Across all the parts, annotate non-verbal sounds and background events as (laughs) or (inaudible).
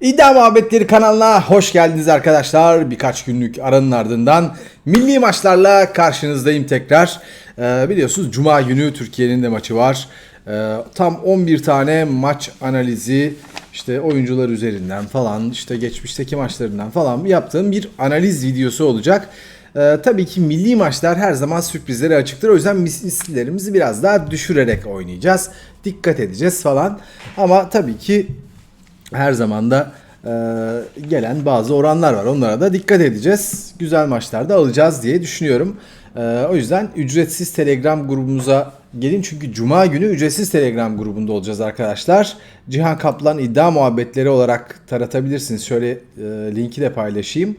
İddia Muhabbetleri kanalına hoş geldiniz arkadaşlar. Birkaç günlük aranın ardından milli maçlarla karşınızdayım tekrar. Ee, biliyorsunuz Cuma günü Türkiye'nin de maçı var. Ee, tam 11 tane maç analizi, işte oyuncular üzerinden falan, işte geçmişteki maçlarından falan yaptığım bir analiz videosu olacak. Ee, tabii ki milli maçlar her zaman sürprizlere açıktır. O yüzden mis- mislilerimizi biraz daha düşürerek oynayacağız. Dikkat edeceğiz falan. Ama tabii ki her zaman da e, gelen bazı oranlar var. Onlara da dikkat edeceğiz. Güzel maçlarda alacağız diye düşünüyorum. E, o yüzden ücretsiz Telegram grubumuza gelin. Çünkü Cuma günü ücretsiz Telegram grubunda olacağız arkadaşlar. Cihan Kaplan iddia muhabbetleri olarak taratabilirsiniz. Şöyle e, linki de paylaşayım.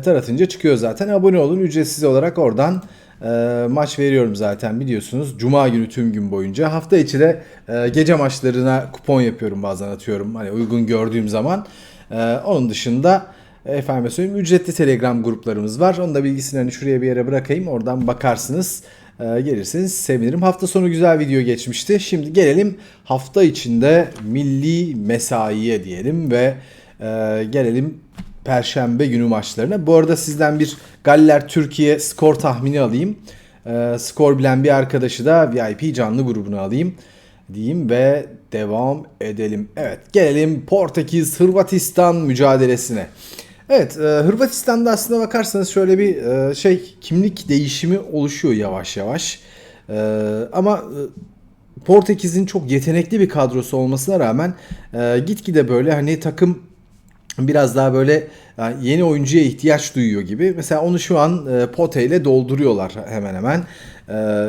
Taratınca çıkıyor zaten. Abone olun ücretsiz olarak oradan e, maç veriyorum zaten biliyorsunuz. Cuma günü tüm gün boyunca. Hafta içi de e, gece maçlarına kupon yapıyorum bazen atıyorum. Hani uygun gördüğüm zaman. E, onun dışında efendim söyleyeyim ücretli Telegram gruplarımız var. Onun da bilgisini hani şuraya bir yere bırakayım. Oradan bakarsınız. E, gelirseniz sevinirim. Hafta sonu güzel video geçmişti. Şimdi gelelim hafta içinde milli mesaiye diyelim ve e, gelelim Perşembe günü maçlarına. Bu arada sizden bir Galler Türkiye skor tahmini alayım. Ee, skor bilen bir arkadaşı da VIP canlı grubuna alayım diyeyim ve devam edelim. Evet gelelim Portekiz Hırvatistan mücadelesine. Evet e, Hırvatistan'da aslında bakarsanız şöyle bir e, şey kimlik değişimi oluşuyor yavaş yavaş. E, ama e, Portekiz'in çok yetenekli bir kadrosu olmasına rağmen e, gitgide böyle hani takım biraz daha böyle yani yeni oyuncuya ihtiyaç duyuyor gibi. Mesela onu şu an e, Pote ile dolduruyorlar hemen hemen. E,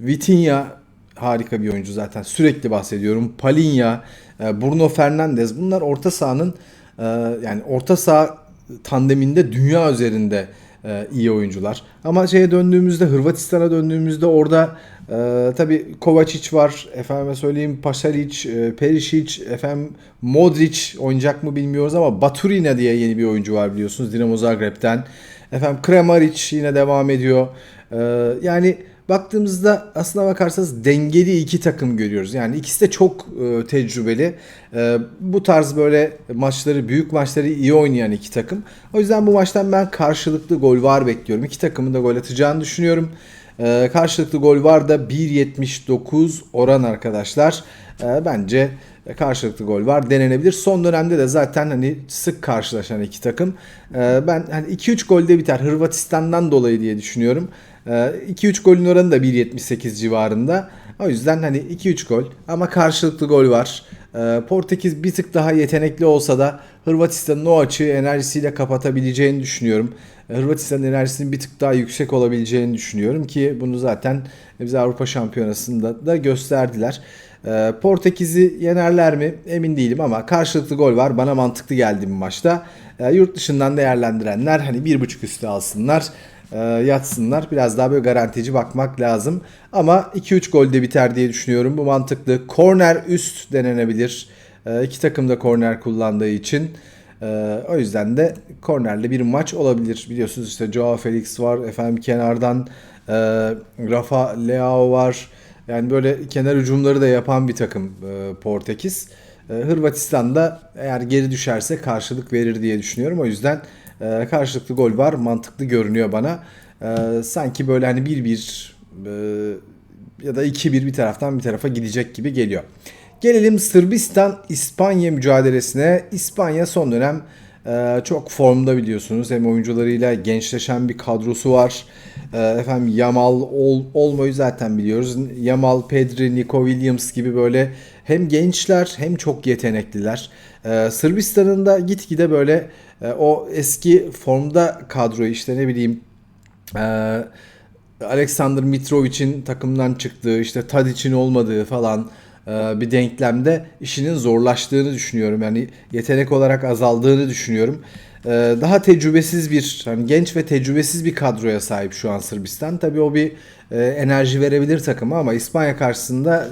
Vitinha harika bir oyuncu zaten. Sürekli bahsediyorum. Palinha, e, Bruno Fernandes bunlar orta sahanın e, yani orta saha tandeminde dünya üzerinde e, iyi oyuncular. Ama şeye döndüğümüzde Hırvatistan'a döndüğümüzde orada e, tabi Kovacic var. Efendime söyleyeyim Pasalic, e, Perisic, efendim Modric oynayacak mı bilmiyoruz ama Baturina diye yeni bir oyuncu var biliyorsunuz Dinamo Zagreb'ten. Efendim Kramaric yine devam ediyor. E, yani baktığımızda aslına bakarsanız dengeli iki takım görüyoruz. Yani ikisi de çok e, tecrübeli. E, bu tarz böyle maçları, büyük maçları iyi oynayan iki takım. O yüzden bu maçtan ben karşılıklı gol var bekliyorum. İki takımın da gol atacağını düşünüyorum. E, karşılıklı gol var da 1.79 oran arkadaşlar. E, bence karşılıklı gol var denenebilir. Son dönemde de zaten hani sık karşılaşan iki takım. E, ben hani 2-3 golde biter Hırvatistan'dan dolayı diye düşünüyorum. 2-3 golün oranı da 1.78 civarında. O yüzden hani 2-3 gol ama karşılıklı gol var. Ee, Portekiz bir tık daha yetenekli olsa da Hırvatistan'ın o açığı enerjisiyle kapatabileceğini düşünüyorum. Ee, Hırvatistan'ın enerjisinin bir tık daha yüksek olabileceğini düşünüyorum ki bunu zaten bize Avrupa Şampiyonası'nda da gösterdiler. Ee, Portekiz'i yenerler mi emin değilim ama karşılıklı gol var. Bana mantıklı geldi bu maçta. Yurt dışından değerlendirenler hani 1.5 üstü alsınlar e, yatsınlar. Biraz daha böyle garantici bakmak lazım. Ama 2-3 golde biter diye düşünüyorum. Bu mantıklı. Korner üst denenebilir. E, iki takım da korner kullandığı için. E, o yüzden de kornerli bir maç olabilir. Biliyorsunuz işte Joao Felix var. Efendim kenardan e, Rafa Leao var. Yani böyle kenar hücumları da yapan bir takım Portekiz. E, Hırvatistan'da eğer geri düşerse karşılık verir diye düşünüyorum. O yüzden karşılıklı gol var. Mantıklı görünüyor bana. Sanki böyle hani 1-1 e, ya da 2-1 bir taraftan bir tarafa gidecek gibi geliyor. Gelelim Sırbistan-İspanya mücadelesine. İspanya son dönem ee, çok formda biliyorsunuz. Hem oyuncularıyla gençleşen bir kadrosu var. Ee, efendim Yamal ol, olmayı zaten biliyoruz. Yamal, Pedri, Nico Williams gibi böyle hem gençler hem çok yetenekliler. Ee, Sırbistan'ın da gitgide böyle e, o eski formda kadroyu işte ne bileyim e, Alexander Mitrovic'in takımdan çıktığı, işte Tadic'in olmadığı falan e, bir denklemde işinin zorlaştığını düşünüyorum. Yani yetenek olarak azaldığını düşünüyorum. E, daha tecrübesiz bir, hani genç ve tecrübesiz bir kadroya sahip şu an Sırbistan. Tabii o bir e, enerji verebilir takıma ama İspanya karşısında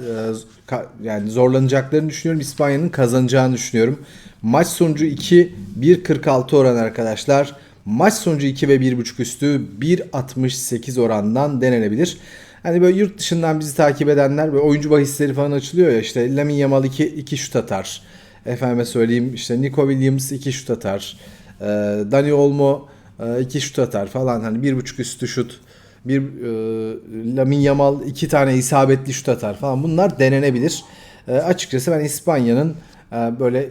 yani zorlanacaklarını düşünüyorum. İspanya'nın kazanacağını düşünüyorum. Maç sonucu 2 1.46 oran arkadaşlar. Maç sonucu 2 ve 1.5 üstü 1.68 orandan denenebilir. Hani böyle yurt dışından bizi takip edenler ve oyuncu bahisleri falan açılıyor ya işte Lamin Yamal 2, 2 şut atar. Efendime söyleyeyim işte Nico Williams 2 şut atar. E, Dani Olmo 2 şut atar falan. Hani bir buçuk üstü şut. Bir e, Lamin Yamal iki tane isabetli şut atar falan. Bunlar denenebilir. E, açıkçası ben İspanya'nın e, böyle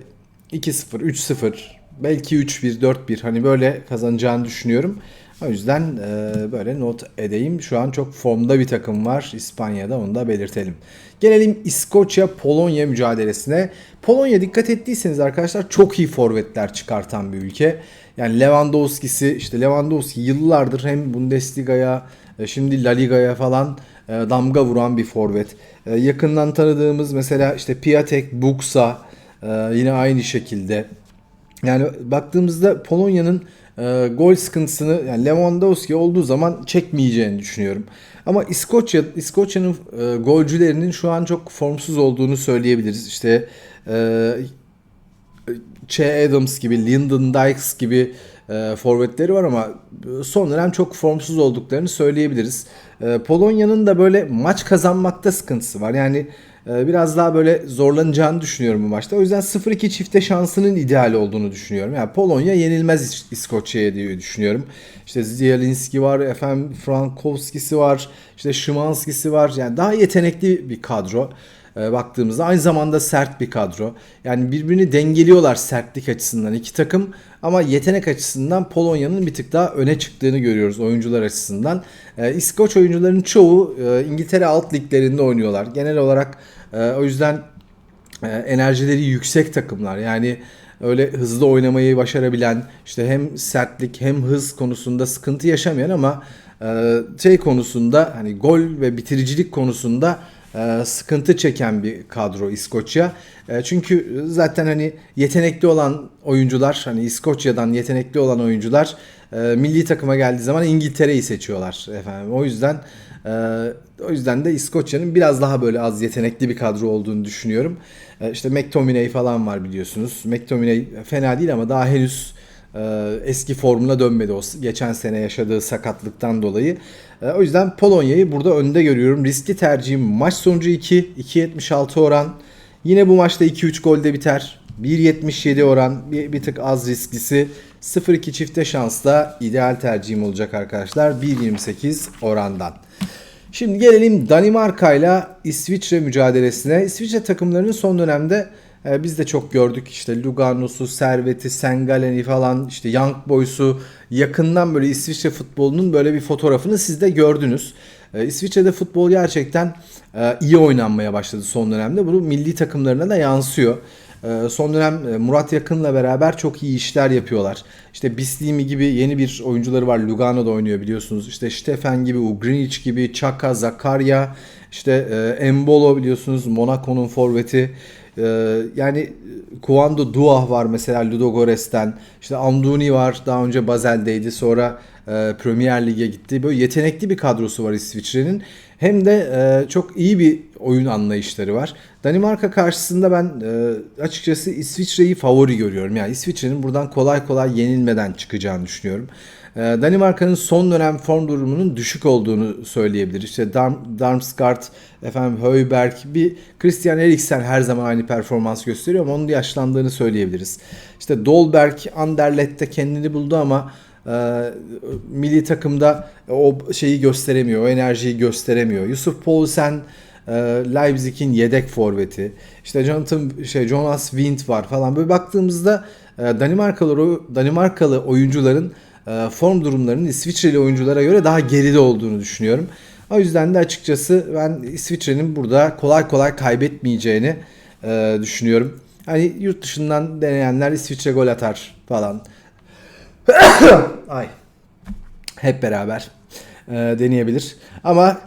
2-0, 3-0, belki 3-1, 4-1 hani böyle kazanacağını düşünüyorum. O yüzden e, böyle not edeyim. Şu an çok formda bir takım var İspanya'da onu da belirtelim. Gelelim İskoçya-Polonya mücadelesine. Polonya dikkat ettiyseniz arkadaşlar çok iyi forvetler çıkartan bir ülke. Yani Lewandowski'si işte Lewandowski yıllardır hem Bundesliga'ya e, şimdi La Liga'ya falan e, damga vuran bir forvet. E, yakından tanıdığımız mesela işte Piatek, Buksa yine aynı şekilde. Yani baktığımızda Polonya'nın gol sıkıntısını yani Lewandowski olduğu zaman çekmeyeceğini düşünüyorum. Ama İskoçya İskoçya'nın golcülerinin şu an çok formsuz olduğunu söyleyebiliriz. İşte Che Adams gibi, Lyndon Dykes gibi e, forvetleri var ama son dönem çok formsuz olduklarını söyleyebiliriz. E, Polonya'nın da böyle maç kazanmakta sıkıntısı var. Yani e, biraz daha böyle zorlanacağını düşünüyorum bu maçta. O yüzden 0-2 çifte şansının ideal olduğunu düşünüyorum. Yani Polonya yenilmez İskoçya'ya diye düşünüyorum. İşte Zielinski var, efendim Frankowski'si var, işte Szymanski'si var. Yani daha yetenekli bir kadro e, baktığımızda aynı zamanda sert bir kadro. Yani birbirini dengeliyorlar sertlik açısından iki takım ama yetenek açısından Polonya'nın bir tık daha öne çıktığını görüyoruz oyuncular açısından. E, İskoç oyuncuların çoğu e, İngiltere alt liglerinde oynuyorlar. Genel olarak e, o yüzden e, enerjileri yüksek takımlar. Yani öyle hızlı oynamayı başarabilen işte hem sertlik hem hız konusunda sıkıntı yaşamayan ama e, şey konusunda hani gol ve bitiricilik konusunda e, sıkıntı çeken bir kadro İskoçya. Çünkü zaten hani yetenekli olan oyuncular hani İskoçya'dan yetenekli olan oyuncular milli takıma geldiği zaman İngiltere'yi seçiyorlar efendim. O yüzden o yüzden de İskoçya'nın biraz daha böyle az yetenekli bir kadro olduğunu düşünüyorum. İşte McTominay falan var biliyorsunuz. McTominay fena değil ama daha henüz eski formuna dönmedi o geçen sene yaşadığı sakatlıktan dolayı. E, o yüzden Polonya'yı burada önde görüyorum. Riskli tercihim maç sonucu 2, 2.76 oran. Yine bu maçta 2-3 golde biter. 1.77 oran bir, bir tık az risklisi. 0-2 çifte şansla ideal tercihim olacak arkadaşlar. 1.28 orandan. Şimdi gelelim Danimarka ile İsviçre mücadelesine. İsviçre takımlarının son dönemde e, biz de çok gördük işte Lugano'su, Servet'i, Sengalen'i falan işte Young Boys'u yakından böyle İsviçre futbolunun böyle bir fotoğrafını siz de gördünüz. E, İsviçre'de futbol gerçekten e, iyi oynanmaya başladı son dönemde. Bu milli takımlarına da yansıyor. E, son dönem e, Murat Yakın'la beraber çok iyi işler yapıyorlar. İşte Bislimi gibi yeni bir oyuncuları var. Lugano'da oynuyor biliyorsunuz. İşte Stefan gibi, Ugrinic gibi, Chaka, Zakaria, işte e, Embolo biliyorsunuz Monaco'nun forveti. Ee, yani Kuando Duah var mesela Ludogorets'ten. İşte Amduni var daha önce Basel'deydi sonra e, Premier Lig'e gitti. Böyle yetenekli bir kadrosu var İsviçre'nin. Hem de e, çok iyi bir oyun anlayışları var. Danimarka karşısında ben e, açıkçası İsviçre'yi favori görüyorum. Yani İsviçre'nin buradan kolay kolay yenilmeden çıkacağını düşünüyorum. Ee, Danimarka'nın son dönem form durumunun düşük olduğunu söyleyebilir. İşte Darm, Darmstadt, efendim Højberg, bir Christian Eriksen her zaman aynı performans gösteriyor ama onun yaşlandığını söyleyebiliriz. İşte Dolberg, Anderlet'te kendini buldu ama e, milli takımda o şeyi gösteremiyor, o enerjiyi gösteremiyor. Yusuf Poulsen e, Leipzig'in yedek forveti. İşte Jonathan şey Jonas Wind var falan. Böyle baktığımızda e, Danimarkalı Danimarkalı oyuncuların e, form durumlarının İsviçreli oyunculara göre daha geride olduğunu düşünüyorum. O yüzden de açıkçası ben İsviçre'nin burada kolay kolay kaybetmeyeceğini düşünüyorum. Hani yurt dışından deneyenler İsviçre gol atar falan. (coughs) Ay. Hep beraber e, deneyebilir. Ama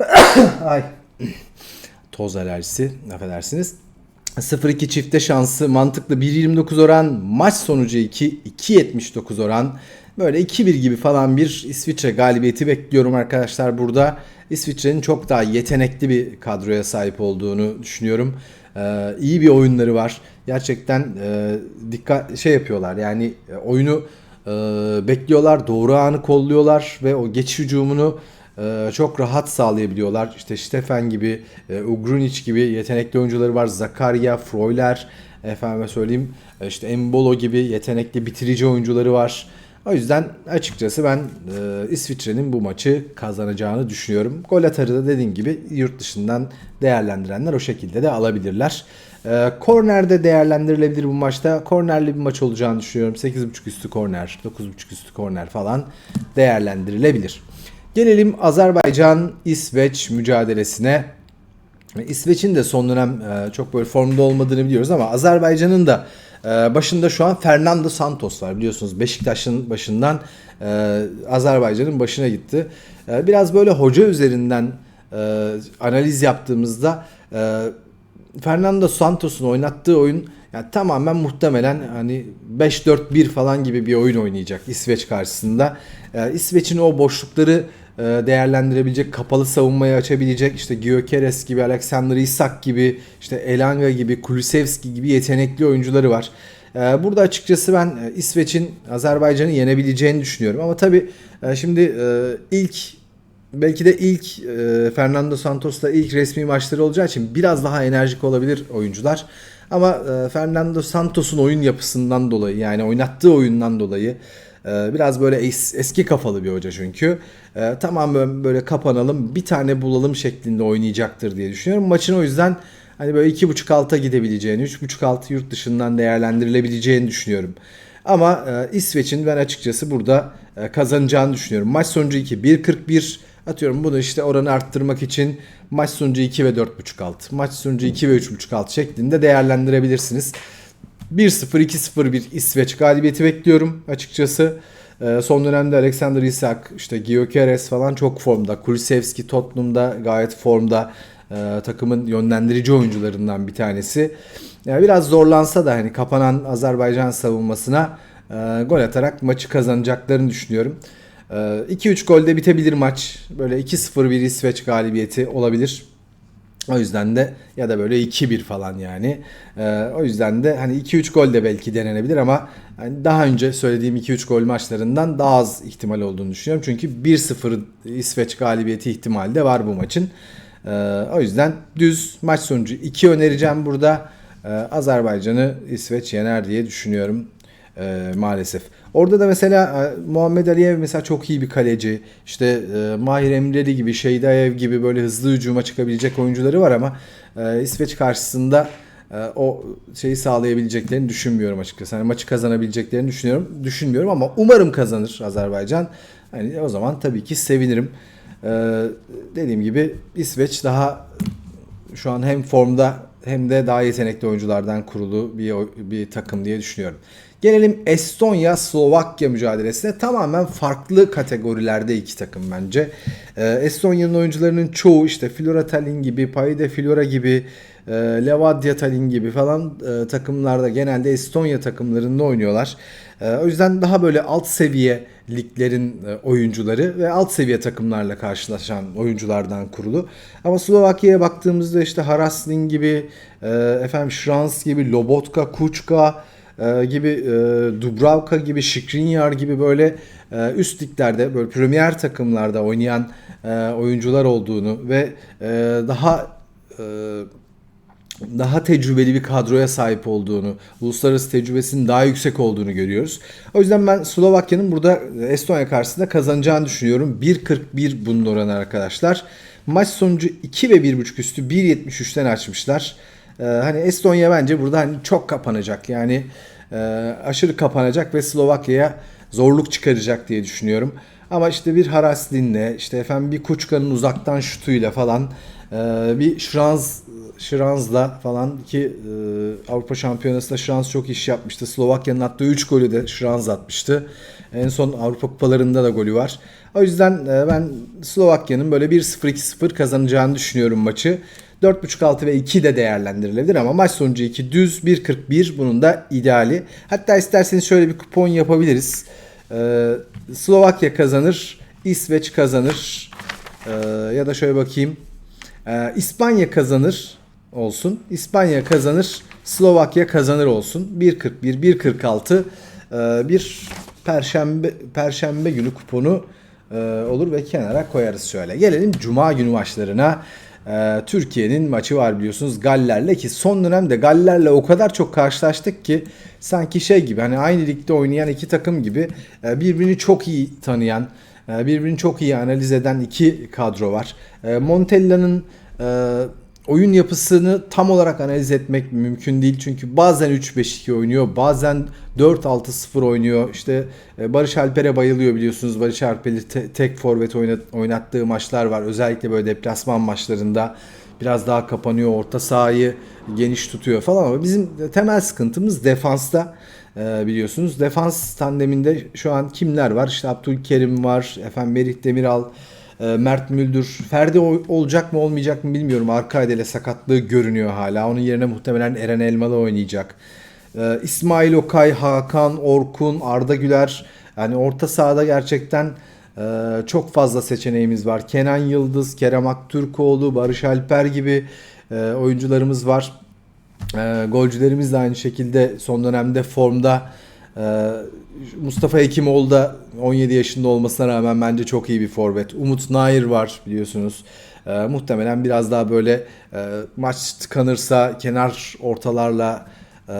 (coughs) ay toz alerjisi affedersiniz. 0-2 çifte şansı mantıklı 1.29 oran maç sonucu 2 2.79 oran Böyle 2-1 gibi falan bir İsviçre galibiyeti bekliyorum arkadaşlar burada. İsviçre'nin çok daha yetenekli bir kadroya sahip olduğunu düşünüyorum. Ee, iyi bir oyunları var. Gerçekten e, dikkat şey yapıyorlar. Yani e, oyunu e, bekliyorlar, doğru anı kolluyorlar ve o geçiş hücumunu e, çok rahat sağlayabiliyorlar. İşte Stefan gibi, e, Ugrunic gibi yetenekli oyuncuları var. Zakaria, Freuler, Efendime söyleyeyim e, işte Embolo gibi yetenekli bitirici oyuncuları var. O yüzden açıkçası ben e, İsviçre'nin bu maçı kazanacağını düşünüyorum. Gol atarı da dediğim gibi yurt dışından değerlendirenler o şekilde de alabilirler. E, kornerde değerlendirilebilir bu maçta. Kornerli bir maç olacağını düşünüyorum. 8.5 üstü korner, 9.5 üstü korner falan değerlendirilebilir. Gelelim Azerbaycan-İsveç mücadelesine. İsveç'in de son dönem e, çok böyle formda olmadığını biliyoruz ama Azerbaycan'ın da e, başında şu an Fernando Santos var biliyorsunuz Beşiktaş'ın başından e, Azerbaycan'ın başına gitti. Biraz böyle hoca üzerinden analiz yaptığımızda Fernando Santos'un oynattığı oyun yani tamamen muhtemelen hani 5-4-1 falan gibi bir oyun oynayacak İsveç karşısında. E, İsveç'in o boşlukları e, değerlendirebilecek, kapalı savunmayı açabilecek işte Gyökeres gibi, Alexander Isak gibi, işte Elanga gibi, Kulusevski gibi yetenekli oyuncuları var. E, Burada açıkçası ben e, İsveç'in Azerbaycan'ı yenebileceğini düşünüyorum. Ama tabii e, şimdi ilk belki de ilk Fernando Santos'la ilk resmi maçları olacağı için biraz daha enerjik olabilir oyuncular. Ama Fernando Santos'un oyun yapısından dolayı yani oynattığı oyundan dolayı ee, biraz böyle es, eski kafalı bir hoca çünkü. Ee, tamam böyle kapanalım bir tane bulalım şeklinde oynayacaktır diye düşünüyorum. Maçın o yüzden hani böyle 2.5 alta gidebileceğini, 3.5 altı yurt dışından değerlendirilebileceğini düşünüyorum. Ama e, İsveç'in ben açıkçası burada e, kazanacağını düşünüyorum. Maç sonucu 2, 1.41 atıyorum bunu işte oranı arttırmak için maç sonucu 2 ve 4.5 alt, maç sonucu 2 ve 3.5 alt şeklinde değerlendirebilirsiniz. 1-0, 2-0 bir İsveç galibiyeti bekliyorum açıkçası. Ee, son dönemde Alexander Isak, işte Gyökeres falan çok formda. Kulusevski Tottenham'da gayet formda. Ee, takımın yönlendirici oyuncularından bir tanesi. Yani biraz zorlansa da hani kapanan Azerbaycan savunmasına e, gol atarak maçı kazanacaklarını düşünüyorum. 2-3 golde bitebilir maç. Böyle 2-0 bir İsveç galibiyeti olabilir. O yüzden de ya da böyle 2-1 falan yani. Ee, o yüzden de hani 2-3 gol de belki denenebilir ama yani daha önce söylediğim 2-3 gol maçlarından daha az ihtimal olduğunu düşünüyorum. Çünkü 1-0 İsveç galibiyeti ihtimali de var bu maçın. Ee, o yüzden düz maç sonucu 2 önereceğim burada. Ee, Azerbaycan'ı İsveç yener diye düşünüyorum e, maalesef. Orada da mesela e, Muhammed Aliyev mesela çok iyi bir kaleci. İşte e, Mahir Emreli gibi, Şeydayev gibi böyle hızlı hücuma çıkabilecek oyuncuları var ama e, İsveç karşısında e, o şeyi sağlayabileceklerini düşünmüyorum açıkçası. Yani maçı kazanabileceklerini düşünüyorum. Düşünmüyorum ama umarım kazanır Azerbaycan. Hani o zaman tabii ki sevinirim. E, dediğim gibi İsveç daha şu an hem formda hem de daha yetenekli oyunculardan kurulu bir bir takım diye düşünüyorum. Gelelim Estonya Slovakya mücadelesine. Tamamen farklı kategorilerde iki takım bence. Ee, Estonya'nın oyuncularının çoğu işte Flora Tallinn gibi, Paide Flora gibi, e, Levadia Tallinn gibi falan e, takımlarda genelde Estonya takımlarında oynuyorlar. E, o yüzden daha böyle alt seviye liglerin e, oyuncuları ve alt seviye takımlarla karşılaşan oyunculardan kurulu. Ama Slovakya'ya baktığımızda işte Haraslin gibi, e, efendim Şrans gibi, Lobotka, Kuçka, e, gibi e, Dubravka gibi Skriniar gibi böyle e, üst liglerde böyle premier takımlarda oynayan e, oyuncular olduğunu ve e, daha e, daha tecrübeli bir kadroya sahip olduğunu, uluslararası tecrübesinin daha yüksek olduğunu görüyoruz. O yüzden ben Slovakya'nın burada Estonya karşısında kazanacağını düşünüyorum. 1.41 bunun oranı arkadaşlar. Maç sonucu 2 ve 1.5 üstü 1.73'ten açmışlar. Ee, hani Estonya bence burada hani çok kapanacak. Yani e, aşırı kapanacak ve Slovakya'ya zorluk çıkaracak diye düşünüyorum. Ama işte bir Haraslin'le, işte efendim bir Kuçka'nın uzaktan şutuyla falan, e, bir Şranz Şranz'la falan ki e, Avrupa Şampiyonası'nda Şranz çok iş yapmıştı. Slovakya'nın attığı 3 golü de Şranz atmıştı. En son Avrupa Kupalarında da golü var. O yüzden e, ben Slovakya'nın böyle 1-0-2-0 kazanacağını düşünüyorum maçı. 4.5 altı ve 2 de değerlendirilebilir ama maç sonucu 2 düz 1.41 bunun da ideali. Hatta isterseniz şöyle bir kupon yapabiliriz. Ee, Slovakya kazanır, İsveç kazanır ee, ya da şöyle bakayım. Ee, İspanya kazanır olsun. İspanya kazanır, Slovakya kazanır olsun. 1.41, 1.46 ee, bir perşembe perşembe günü kuponu e, olur ve kenara koyarız şöyle. Gelelim cuma günü maçlarına. E, Türkiye'nin maçı var biliyorsunuz Galler'le ki son dönemde Galler'le o kadar çok karşılaştık ki sanki şey gibi hani aynı ligde oynayan iki takım gibi e, birbirini çok iyi tanıyan e, birbirini çok iyi analiz eden iki kadro var. E, Montella'nın oyun yapısını tam olarak analiz etmek mümkün değil. Çünkü bazen 3-5-2 oynuyor, bazen 4-6-0 oynuyor. İşte e, Barış Alper'e bayılıyor biliyorsunuz. Barış Alper'i te- tek forvet oynat- oynattığı maçlar var. Özellikle böyle deplasman maçlarında biraz daha kapanıyor, orta sahayı geniş tutuyor falan ama bizim temel sıkıntımız defansta. Ee, biliyorsunuz. Defans tandeminde şu an kimler var? İşte Abdülkerim var, efendim Merih Demiral, e, Mert Müldür. Ferdi ol- olacak mı olmayacak mı bilmiyorum. Arka adele sakatlığı görünüyor hala. Onun yerine muhtemelen Eren Elmalı oynayacak. Ee, İsmail Okay, Hakan, Orkun, Arda Güler. Yani orta sahada gerçekten e, çok fazla seçeneğimiz var. Kenan Yıldız, Kerem Aktürkoğlu, Barış Alper gibi e, oyuncularımız var. E, golcülerimiz de aynı şekilde son dönemde formda. Mustafa Hekimoğlu da 17 yaşında olmasına rağmen bence çok iyi bir forvet. Umut Nair var biliyorsunuz. E, muhtemelen biraz daha böyle e, maç tıkanırsa kenar ortalarla e,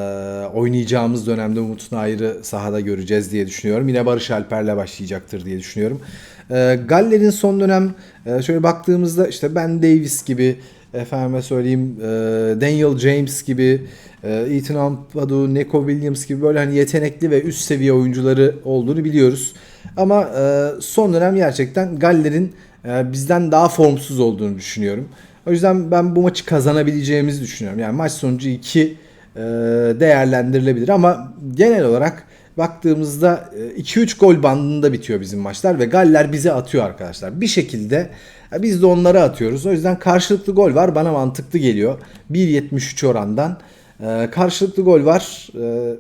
oynayacağımız dönemde Umut Nair'i sahada göreceğiz diye düşünüyorum. Yine Barış Alper'le başlayacaktır diye düşünüyorum. E, Galler'in son dönem e, şöyle baktığımızda işte Ben Davis gibi efendime söyleyeyim e, Daniel James gibi e, Ethan Ampadu, Neko Williams gibi böyle hani yetenekli ve üst seviye oyuncuları olduğunu biliyoruz. Ama e, son dönem gerçekten Galler'in e, bizden daha formsuz olduğunu düşünüyorum. O yüzden ben bu maçı kazanabileceğimizi düşünüyorum. Yani maç sonucu 2 değerlendirilebilir ama genel olarak baktığımızda e, 2-3 gol bandında bitiyor bizim maçlar ve Galler bize atıyor arkadaşlar. Bir şekilde e, biz de onları atıyoruz. O yüzden karşılıklı gol var bana mantıklı geliyor. 1.73 orandan. E, Karşılıklı gol var. E,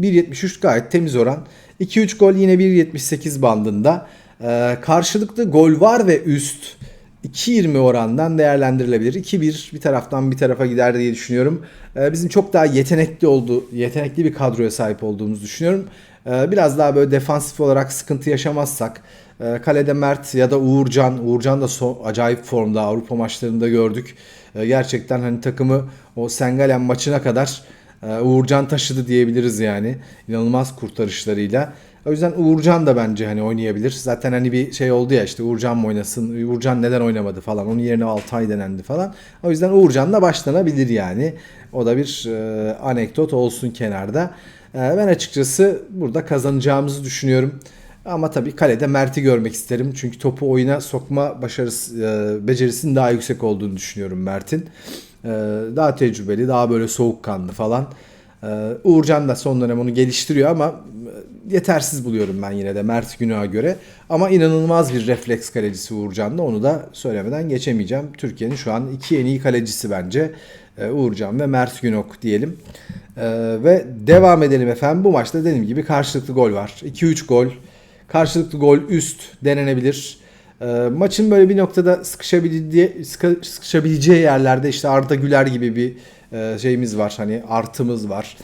1.73 gayet temiz oran. 2-3 gol yine 1.78 bandında. E, Karşılıklı gol var ve üst 2.20 orandan değerlendirilebilir. 2-1 bir taraftan bir tarafa gider diye düşünüyorum. Ee, Bizim çok daha yetenekli oldu, yetenekli bir kadroya sahip olduğumuzu düşünüyorum. Ee, Biraz daha böyle defansif olarak sıkıntı yaşamazsak e, kalede Mert ya da Uğurcan, Uğurcan da so- acayip formda Avrupa maçlarında gördük. Ee, Gerçekten hani takımı o Sengalen maçına kadar e, Uğurcan taşıdı diyebiliriz yani. İnanılmaz kurtarışlarıyla. O yüzden Uğurcan da bence hani oynayabilir. Zaten hani bir şey oldu ya işte Uğurcan mı oynasın, Uğurcan neden oynamadı falan. Onun yerine Altay denendi falan. O yüzden Uğurcan'la başlanabilir yani. O da bir e, anekdot olsun kenarda. E, ben açıkçası burada kazanacağımızı düşünüyorum. Ama tabii kalede Mert'i görmek isterim. Çünkü topu oyuna sokma başarısı, e, becerisinin daha yüksek olduğunu düşünüyorum Mert'in. E, daha tecrübeli, daha böyle soğukkanlı falan. Ee, Uğurcan da son dönem onu geliştiriyor ama e, yetersiz buluyorum ben yine de Mert Günah'a göre. Ama inanılmaz bir refleks kalecisi Uğurcan'da onu da söylemeden geçemeyeceğim. Türkiye'nin şu an iki en iyi kalecisi bence Uğurcan ve Mert Günok diyelim. Ve devam edelim efendim. Bu maçta dediğim gibi karşılıklı gol var. 2-3 gol. Karşılıklı gol üst denenebilir. Ee, maçın böyle bir noktada sıkışabildiği, sıkı- sıkışabileceği yerlerde işte Arda Güler gibi bir e, şeyimiz var. Hani artımız var.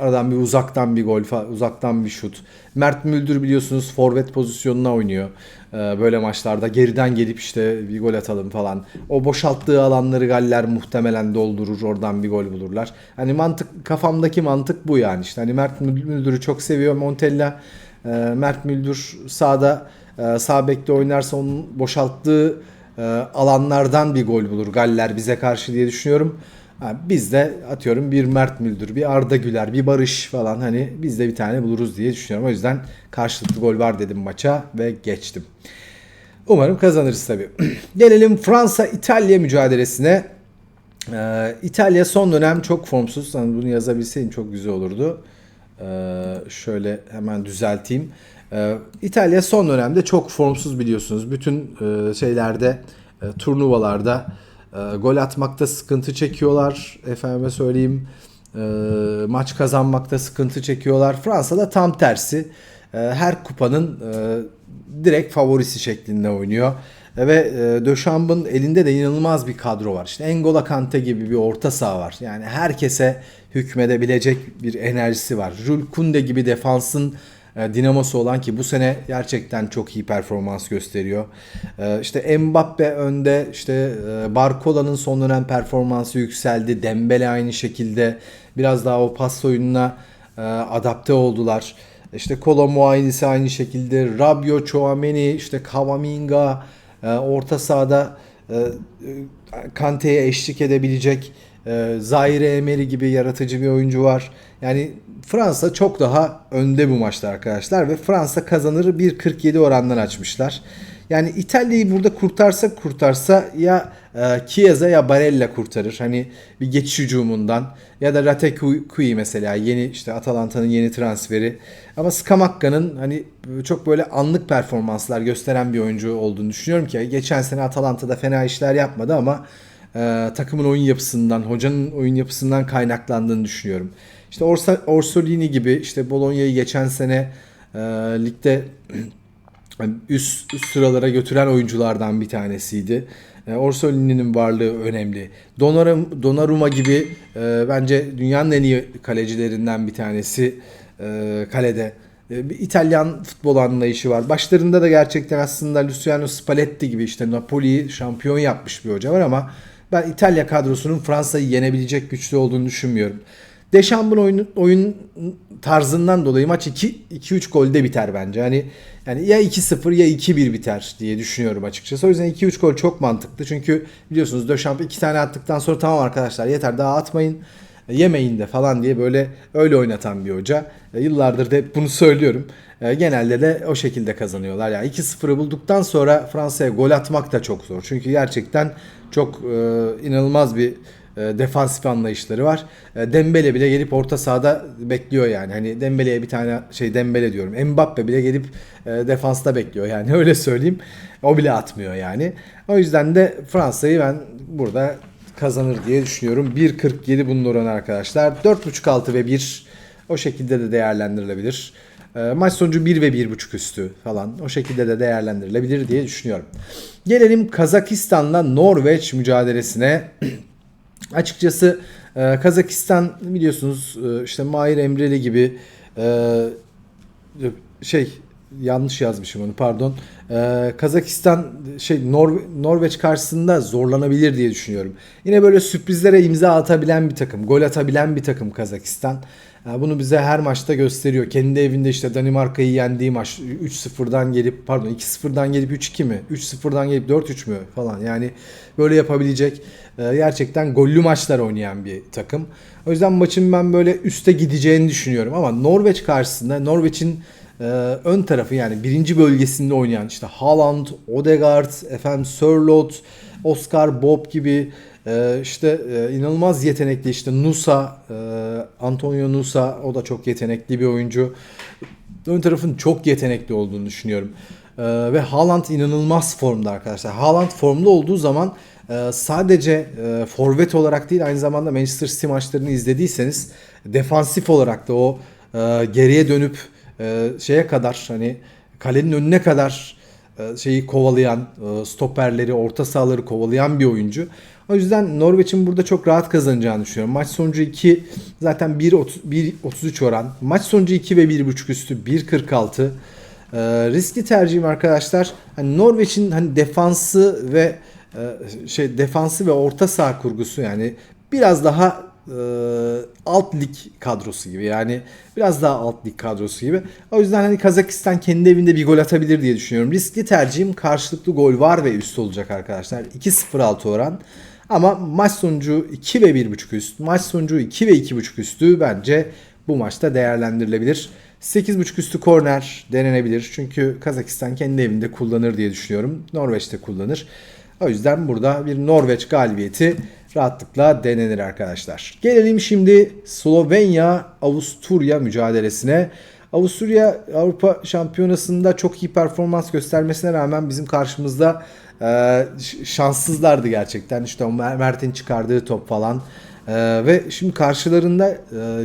Aradan bir uzaktan bir gol, uzaktan bir şut. Mert Müldür biliyorsunuz forvet pozisyonuna oynuyor. Ee, böyle maçlarda geriden gelip işte bir gol atalım falan. O boşalttığı alanları Galler muhtemelen doldurur. Oradan bir gol bulurlar. Hani mantık kafamdaki mantık bu yani. İşte hani Mert Müldür'ü çok seviyor Montella. Ee, Mert Müldür sağda e, sağ bekte oynarsa onun boşalttığı e, alanlardan bir gol bulur Galler bize karşı diye düşünüyorum. Ha, biz de atıyorum bir Mert Müldür, bir Arda Güler, bir Barış falan hani biz de bir tane buluruz diye düşünüyorum. O yüzden karşılıklı gol var dedim maça ve geçtim. Umarım kazanırız tabii. (clears throat) Gelelim Fransa-İtalya mücadelesine. Ee, İtalya son dönem çok formsuz. Hani bunu yazabilseydim çok güzel olurdu. Ee, şöyle hemen düzelteyim. Ee, İtalya son dönemde çok formsuz biliyorsunuz. Bütün e, şeylerde, e, turnuvalarda e, gol atmakta sıkıntı çekiyorlar. Efendime söyleyeyim maç kazanmakta sıkıntı çekiyorlar. Fransa'da tam tersi. Her kupanın direkt favorisi şeklinde oynuyor. E, Ve e, Döşamb'ın elinde de inanılmaz bir kadro var. İşte Engola Kante gibi bir orta saha var. Yani herkese hükmedebilecek bir enerjisi var. Jules Koundé gibi defansın e, dinamosu olan ki bu sene gerçekten çok iyi performans gösteriyor. E, işte Mbappe önde, işte e, Barcola'nın son dönem performansı yükseldi. Dembele aynı şekilde biraz daha o pas oyununa e, adapte oldular. İşte Kolo Muayenisi aynı şekilde. Rabiot, Chouameni, işte Kamavinga e, orta sahada e, e, Kante'ye eşlik edebilecek e, Zaire Emery gibi yaratıcı bir oyuncu var. Yani Fransa çok daha önde bu maçta arkadaşlar ve Fransa kazanır 1.47 orandan açmışlar. Yani İtalya'yı burada kurtarsa kurtarsa ya e, Chiesa ya Barella kurtarır. Hani bir geçiş hücumundan ya da Ratekui mesela yeni işte Atalanta'nın yeni transferi. Ama Scamacca'nın hani çok böyle anlık performanslar gösteren bir oyuncu olduğunu düşünüyorum ki geçen sene Atalanta'da fena işler yapmadı ama e, takımın oyun yapısından, hocanın oyun yapısından kaynaklandığını düşünüyorum. İşte Orsolini gibi işte Bologna'yı geçen sene e, ligde (clears throat) üst, üst sıralara götüren oyunculardan bir tanesiydi. E, Orsolini'nin varlığı önemli. Donnarumma, Donnarumma gibi e, bence dünyanın en iyi kalecilerinden bir tanesi e, kalede. E, bir İtalyan futbol anlayışı var. Başlarında da gerçekten aslında Luciano Spalletti gibi işte Napoli'yi şampiyon yapmış bir hoca var ama ben İtalya kadrosunun Fransa'yı yenebilecek güçlü olduğunu düşünmüyorum. Dechamps'ın oyun, oyun tarzından dolayı maç 2-3 golde biter bence. Hani yani ya 2-0 ya 2-1 biter diye düşünüyorum açıkçası. O yüzden 2-3 gol çok mantıklı. Çünkü biliyorsunuz Deschamps 2 tane attıktan sonra tamam arkadaşlar yeter daha atmayın yemeyin de falan diye böyle öyle oynatan bir hoca. E, yıllardır da hep bunu söylüyorum. E, genelde de o şekilde kazanıyorlar. Yani 2-0'ı bulduktan sonra Fransa'ya gol atmak da çok zor. Çünkü gerçekten çok e, inanılmaz bir e, defansif anlayışları var. E, Dembele bile gelip orta sahada bekliyor yani. Hani Dembele'ye bir tane şey Dembele diyorum. Mbappe bile gelip e, defansta bekliyor yani (laughs) öyle söyleyeyim. O bile atmıyor yani. O yüzden de Fransa'yı ben burada kazanır diye düşünüyorum. 1.47 bunun oranı arkadaşlar. 4.5 altı ve 1 o şekilde de değerlendirilebilir. E, maç sonucu 1 ve 1.5 üstü falan o şekilde de değerlendirilebilir diye düşünüyorum. Gelelim Kazakistan'la Norveç mücadelesine. (clears throat) Açıkçası e, Kazakistan biliyorsunuz e, işte Mahir Emreli gibi e, şey yanlış yazmışım onu pardon. Ee, Kazakistan şey Nor Norveç karşısında zorlanabilir diye düşünüyorum. Yine böyle sürprizlere imza atabilen bir takım, gol atabilen bir takım Kazakistan. Bunu bize her maçta gösteriyor. Kendi evinde işte Danimarka'yı yendiği maç 3-0'dan gelip pardon 2-0'dan gelip 3-2 mi? 3-0'dan gelip 4-3 mü falan. Yani böyle yapabilecek e, gerçekten gollü maçlar oynayan bir takım. O yüzden maçın ben böyle üste gideceğini düşünüyorum ama Norveç karşısında Norveç'in e, ön tarafı yani birinci bölgesinde oynayan işte Haaland, Odegaard, efendim Sörloth, Oscar Bob gibi e, işte e, inanılmaz yetenekli işte Nusa, e, Antonio Nusa o da çok yetenekli bir oyuncu. Ön tarafın çok yetenekli olduğunu düşünüyorum. E, ve Haaland inanılmaz formda arkadaşlar. Haaland formda olduğu zaman e, sadece forvet olarak değil aynı zamanda Manchester City maçlarını izlediyseniz defansif olarak da o geriye dönüp şeye kadar hani kalenin önüne kadar şeyi kovalayan, stoperleri, orta sahaları kovalayan bir oyuncu. O yüzden Norveç'in burada çok rahat kazanacağını düşünüyorum. Maç sonucu 2 zaten 1.33 oran. Maç sonucu 2 ve 1.5 üstü 1.46. E, riskli tercihim arkadaşlar. Hani Norveç'in hani defansı ve e, şey defansı ve orta saha kurgusu yani biraz daha e, alt lig kadrosu gibi. Yani biraz daha alt lig kadrosu gibi. O yüzden hani Kazakistan kendi evinde bir gol atabilir diye düşünüyorum. Riskli tercihim karşılıklı gol var ve üst olacak arkadaşlar. 2-0-6 oran. Ama maç sonucu 2 ve 1.5 üst. Maç sonucu 2 ve 2.5 üstü bence bu maçta değerlendirilebilir. 8.5 üstü korner denenebilir. Çünkü Kazakistan kendi evinde kullanır diye düşünüyorum. Norveç de kullanır. O yüzden burada bir Norveç galibiyeti rahatlıkla denenir arkadaşlar. Gelelim şimdi Slovenya Avusturya mücadelesine. Avusturya Avrupa Şampiyonası'nda çok iyi performans göstermesine rağmen bizim karşımızda e, şanssızlardı gerçekten. İşte o Mert'in çıkardığı top falan. E, ve şimdi karşılarında e,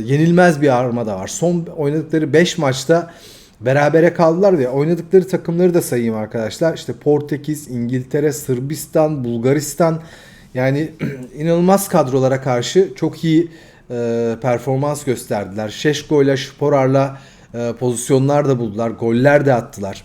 yenilmez bir armada var. Son oynadıkları 5 maçta berabere kaldılar ve oynadıkları takımları da sayayım arkadaşlar. İşte Portekiz, İngiltere, Sırbistan, Bulgaristan yani (clears throat) inanılmaz kadrolara karşı çok iyi e, performans gösterdiler. Şeşko ile Sporar'la e, pozisyonlar da buldular. Goller de attılar.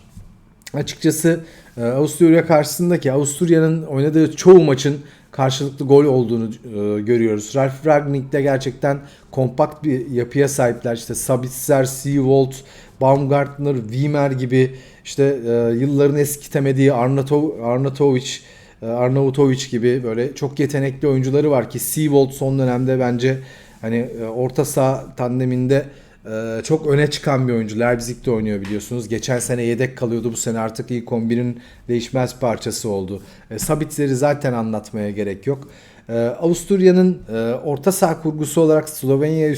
Açıkçası Avusturya karşısındaki Avusturya'nın oynadığı çoğu maçın karşılıklı gol olduğunu e, görüyoruz. Ralf Ragnick de gerçekten kompakt bir yapıya sahipler. İşte Sabitzer, Seawold, Baumgartner, Wiemer gibi işte e, yılların eskitemediği Arnatov, Arnatovic, e, Arnavutovic gibi böyle çok yetenekli oyuncuları var ki Seawold son dönemde bence hani e, orta saha tandeminde ee, çok öne çıkan bir oyuncu. Leipzig'te oynuyor biliyorsunuz. Geçen sene yedek kalıyordu. Bu sene artık ilk 11'in değişmez parçası oldu. E, Sabitzer'i zaten anlatmaya gerek yok. Ee, Avusturya'nın e, orta saha kurgusu olarak Slovenya'ya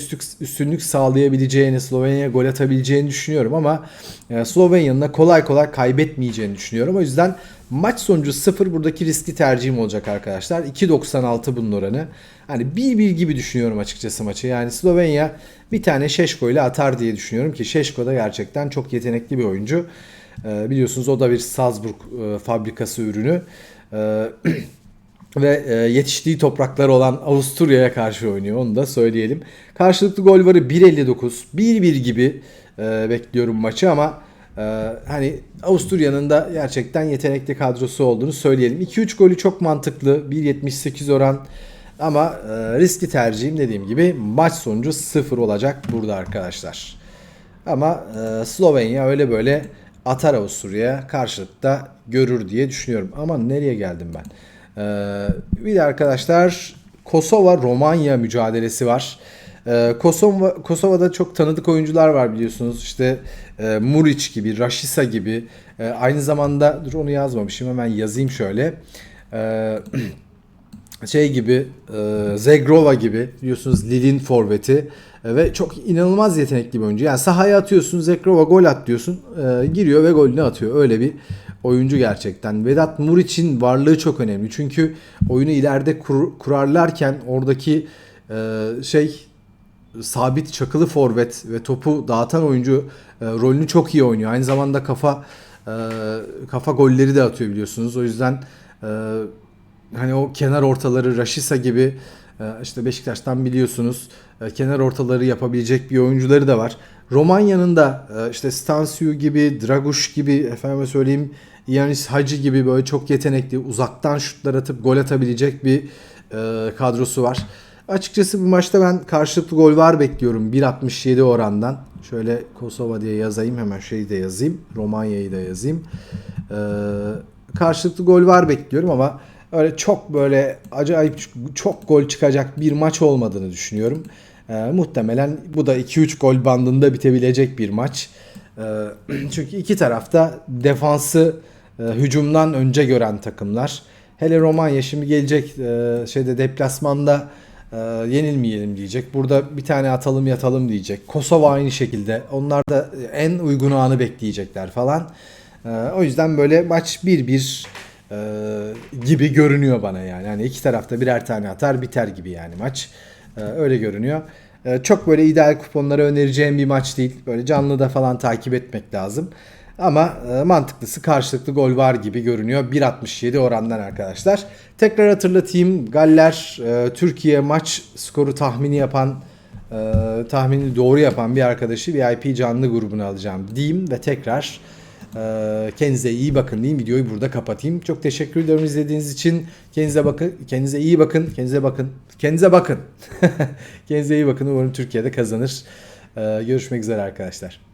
üstünlük sağlayabileceğini, Slovenya'ya gol atabileceğini düşünüyorum ama e, Slovenya'nın da kolay kolay kaybetmeyeceğini düşünüyorum. O yüzden maç sonucu 0 buradaki riski tercihim olacak arkadaşlar. 2.96 bunun oranı. Hani 1-1 gibi düşünüyorum açıkçası maçı. Yani Slovenya bir tane Şeşko ile atar diye düşünüyorum ki Şeşko da gerçekten çok yetenekli bir oyuncu. Ee, biliyorsunuz o da bir Salzburg e, fabrikası ürünü. (clears throat) Ve e, yetiştiği topraklar olan Avusturya'ya karşı oynuyor onu da söyleyelim. Karşılıklı gol varı 1.59 1-1 gibi e, bekliyorum maçı ama e, hani Avusturya'nın da gerçekten yetenekli kadrosu olduğunu söyleyelim. 2-3 golü çok mantıklı 1.78 oran ama e, riskli tercihim dediğim gibi maç sonucu 0 olacak burada arkadaşlar. Ama e, Slovenya öyle böyle atar Avusturya'ya karşılıkta görür diye düşünüyorum. Ama nereye geldim ben? Ee, bir de arkadaşlar Kosova Romanya mücadelesi var. Ee, Kosova Kosova'da çok tanıdık oyuncular var biliyorsunuz. İşte e, Muric gibi, Rashica gibi. E, aynı zamanda dur onu yazmamışım hemen yazayım şöyle. E, (clears throat) şey gibi e, Zegrova gibi biliyorsunuz Lille'in forveti e, ve çok inanılmaz yetenekli bir oyuncu. Yani sahaya atıyorsun Zegrova gol at diyorsun e, giriyor ve golünü atıyor. Öyle bir oyuncu gerçekten. Vedat Muriç'in varlığı çok önemli. Çünkü oyunu ileride kur, kurarlarken oradaki e, şey sabit çakılı forvet ve topu dağıtan oyuncu e, rolünü çok iyi oynuyor. Aynı zamanda kafa e, kafa golleri de atıyor biliyorsunuz. O yüzden e, hani o kenar ortaları Raşisa gibi e, işte Beşiktaş'tan biliyorsunuz e, kenar ortaları yapabilecek bir oyuncuları da var. Romanya'nın da e, işte Stansiu gibi, Draguş gibi efendime söyleyeyim Yanis Hacı gibi böyle çok yetenekli uzaktan şutlar atıp gol atabilecek bir kadrosu var. Açıkçası bu maçta ben karşılıklı gol var bekliyorum 1.67 orandan. Şöyle Kosova diye yazayım hemen şeyi de yazayım. Romanya'yı da yazayım. Ee, karşılıklı gol var bekliyorum ama öyle çok böyle acayip çok gol çıkacak bir maç olmadığını düşünüyorum. Ee, muhtemelen bu da 2-3 gol bandında bitebilecek bir maç. Ee, (clears throat) çünkü iki tarafta defansı e, hücumdan önce gören takımlar. Hele Romanya şimdi gelecek e, şeyde deplasmanda e, yenilmeyelim diyecek. Burada bir tane atalım yatalım diyecek. Kosova aynı şekilde. Onlar da en uygun anı bekleyecekler falan. E, o yüzden böyle maç 1-1 e, gibi görünüyor bana yani. Yani iki tarafta birer tane atar biter gibi yani maç. E, öyle görünüyor. E, çok böyle ideal kuponlara önereceğim bir maç değil. Böyle canlı da falan takip etmek lazım. Ama e, mantıklısı karşılıklı gol var gibi görünüyor. 1.67 orandan arkadaşlar. Tekrar hatırlatayım. Galler e, Türkiye maç skoru tahmini yapan e, tahmini doğru yapan bir arkadaşı VIP canlı grubuna alacağım diyeyim ve tekrar e, kendinize iyi bakın diyeyim. Videoyu burada kapatayım. Çok teşekkür ediyorum izlediğiniz için. Kendinize bakın. Kendinize iyi bakın. Kendinize bakın. Kendinize bakın. (laughs) kendinize iyi bakın. Umarım Türkiye'de kazanır. E, görüşmek üzere arkadaşlar.